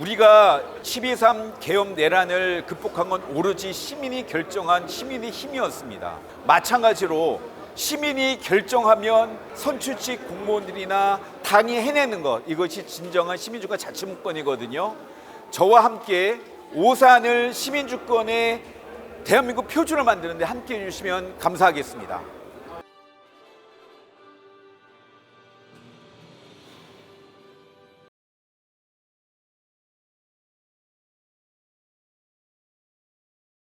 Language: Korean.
우리가 12.3 계엄 내란을 극복한 건 오로지 시민이 결정한 시민의 힘이었습니다. 마찬가지로 시민이 결정하면 선출직 공무원들이나 당이 해내는 것 이것이 진정한 시민주권 자치문권이거든요. 저와 함께 오산을 시민주권의 대한민국 표준을 만드는데 함께 해주시면 감사하겠습니다.